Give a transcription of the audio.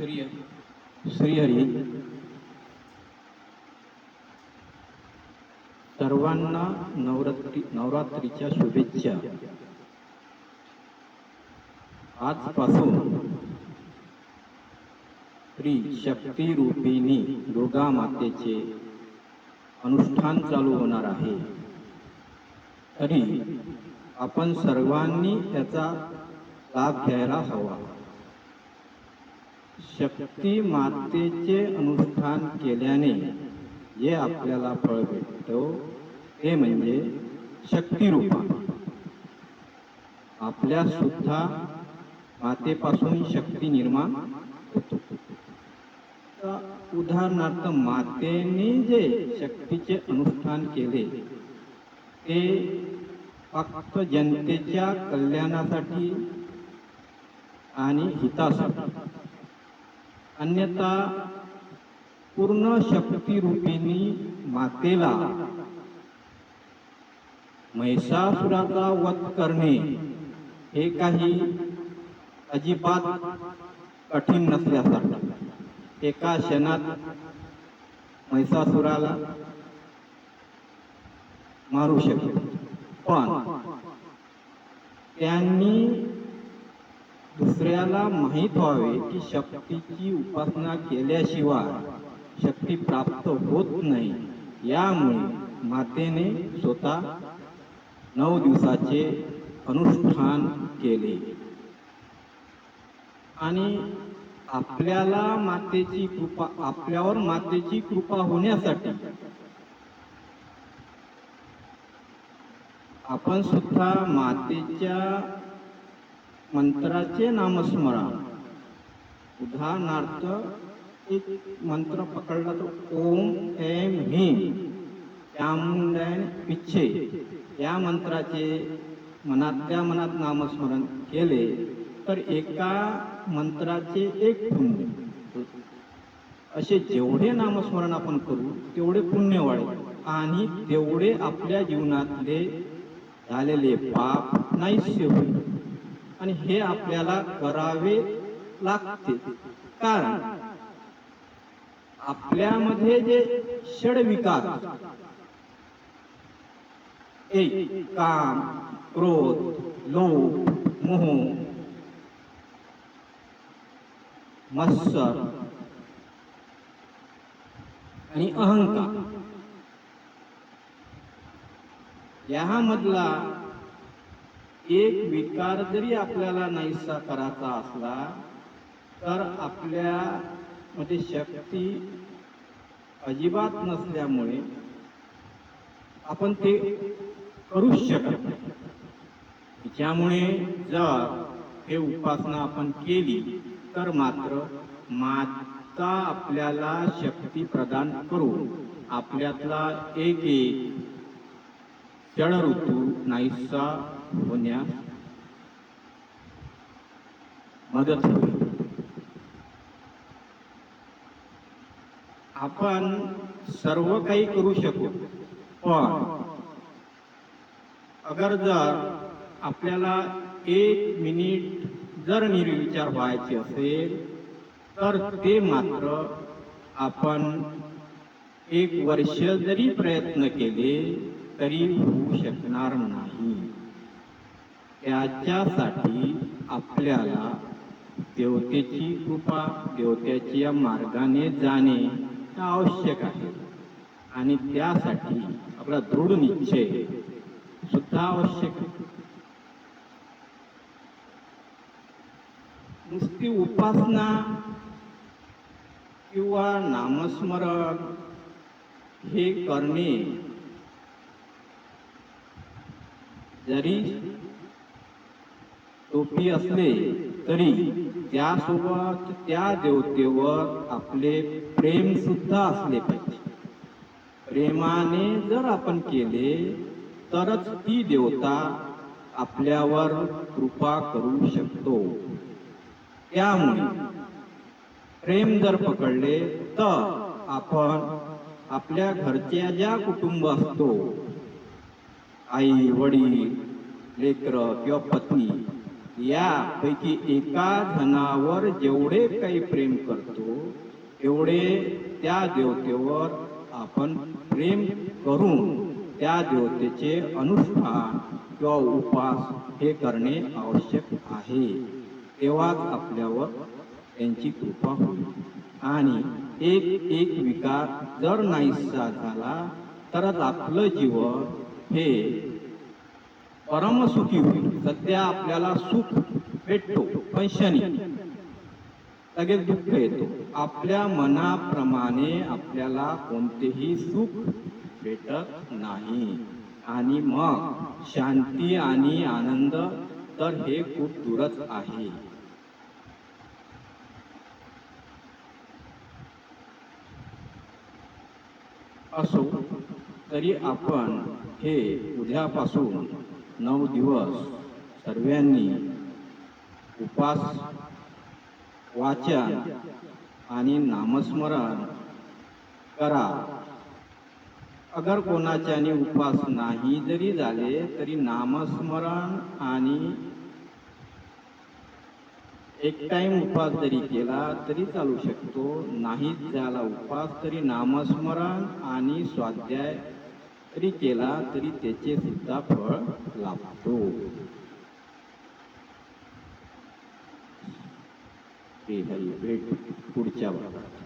श्रीहरी श्रीहरी सर्वांना नवरात्री नवरात्रीच्या शुभेच्छा. आजपासून श्री शक्ती रूपिणी दुर्गा मातेचे अनुष्ठान चालू होणार आहे. तरी आपण सर्वांनी त्याचा लाभ घ्यायला हवा. शक्ती मातेचे अनुष्ठान केल्याने जे आपल्याला फळ भेटतो ते म्हणजे शक्तिरूपा. आपल्या सुद्धा मातेपासून शक्ती निर्माण होतो. उदाहरणार्थ मातेने जे शक्तीचे अनुष्ठान केले ते फक्त जनतेच्या कल्याणासाठी आणि हितासाठी. अन्यथा पूर्ण शक्तिरूपिणी मातेला महिषासुराचा वध करणे हे काही अजिबात कठीण नसल्यासारखं. एका क्षणात महिषासुराला मारू शकतो पण त्यांनी दुसऱ्याला माहीत व्हावे की शक्तीची उपासना केल्याशिवाय शक्ती प्राप्त होत नाही. यामुळे मातेने स्वतः नऊ दिवसाचे अनुष्ठान केले. आणि आपल्याला मातेची कृपा आपल्यावर मातेची कृपा होण्यासाठी आपण सुद्धा मातेच्या मंत्राचे नामस्मरण. उदाहरणार्थ एक मंत्र पकडला तर ओम एम ह्रीम त्यामुंडन पिच्छे. या मंत्राचे मनातल्या मनात नामस्मरण केले तर एका मंत्राचे एक पुण्य. असे जेवढे नामस्मरण आपण करू तेवढे पुण्य वाढेल. आणि तेवढे आपल्या जीवनातले झालेले पाप नाहीसे होईल. आणि हे आपल्याला करावे लागते. कारण आपल्यामध्ये जे षडविकार एक काम क्रोध लोभ मोह मत्सर आणि अहंकार यामधला एक विकार जरी आपल्याला नाहीसा करायचा असला तर आपल्या मध्ये शक्ती अजिबात नसल्यामुळे आपण ते करूच शकत नाही. त्यामुळे जर हे उपासना आपण केली तर मात्र माता आपल्याला शक्ती प्रदान करून आपल्यातला एक एक जळ ऋतू नाहीसा होण्यास मदत होईल. आपण सर्व काही करू शकू पण अगर जर आपल्याला एक मिनिट जर निर्विचार व्हायचे असेल तर ते मात्र आपण एक वर्ष जरी प्रयत्न केले तरी होऊ शकणार नाही. त्याच्यासाठी आपल्याला देवतेची कृपा देवतेच्या मार्गाने जाणे आवश्यक आहे. आणि त्यासाठी आपला दृढ निश्चय सुद्धा आवश्यक आहे. नुसती उपासना किंवा नामस्मरण हे करणे जरी टोपी असले तरी त्यासोबत त्या देवतेवर आपले प्रेम सुद्धा असले पाहिजे. प्रेमाने जर आपण केले तरच ती देवता आपल्यावर कृपा करू शकतो. त्यामुळे प्रेम जर पकडले तर आपण आपल्या घरच्या ज्या कुटुंब असतो आई वडील लेकर किंवा पत्नी यापैकी एका धनावर जेवढे काही प्रेम करतो तेवढे त्या देवतेवर आपण प्रेम करून त्या देवतेचे अनुष्ठान किंवा उपास हे करणे आवश्यक आहे. तेव्हाच आपल्यावर त्यांची कृपा होईल. आणि एक एक विकार जर नाहीसा झाला तरच आपलं जीवन हे परमसुखी होईल. सध्या आपल्याला सुख भेटतो पण शनी. लगेच दुःख येतो. आपल्या मनाप्रमाणे आपल्याला कोणतेही सुख भेटत नाही. आणि मग शांती आणि आनंद तर हे खूप दूरच आहे. असो तरी आपण हे उद्यापासून नऊ दिवस सर्वांनी उपास वाचन आणि नामस्मरण करा. अगर कोणाच्याने उपास नाही जरी झाले तरी नामस्मरण आणि एक टाइम उपास जरी केला तरी चालू शकतो. नाही झाला उपास तरी नामस्मरण आणि स्वाध्याय तरी केला तरी त्याचे सुद्धा फळ लाभतो. हे हरी भेट पुढच्या भागात.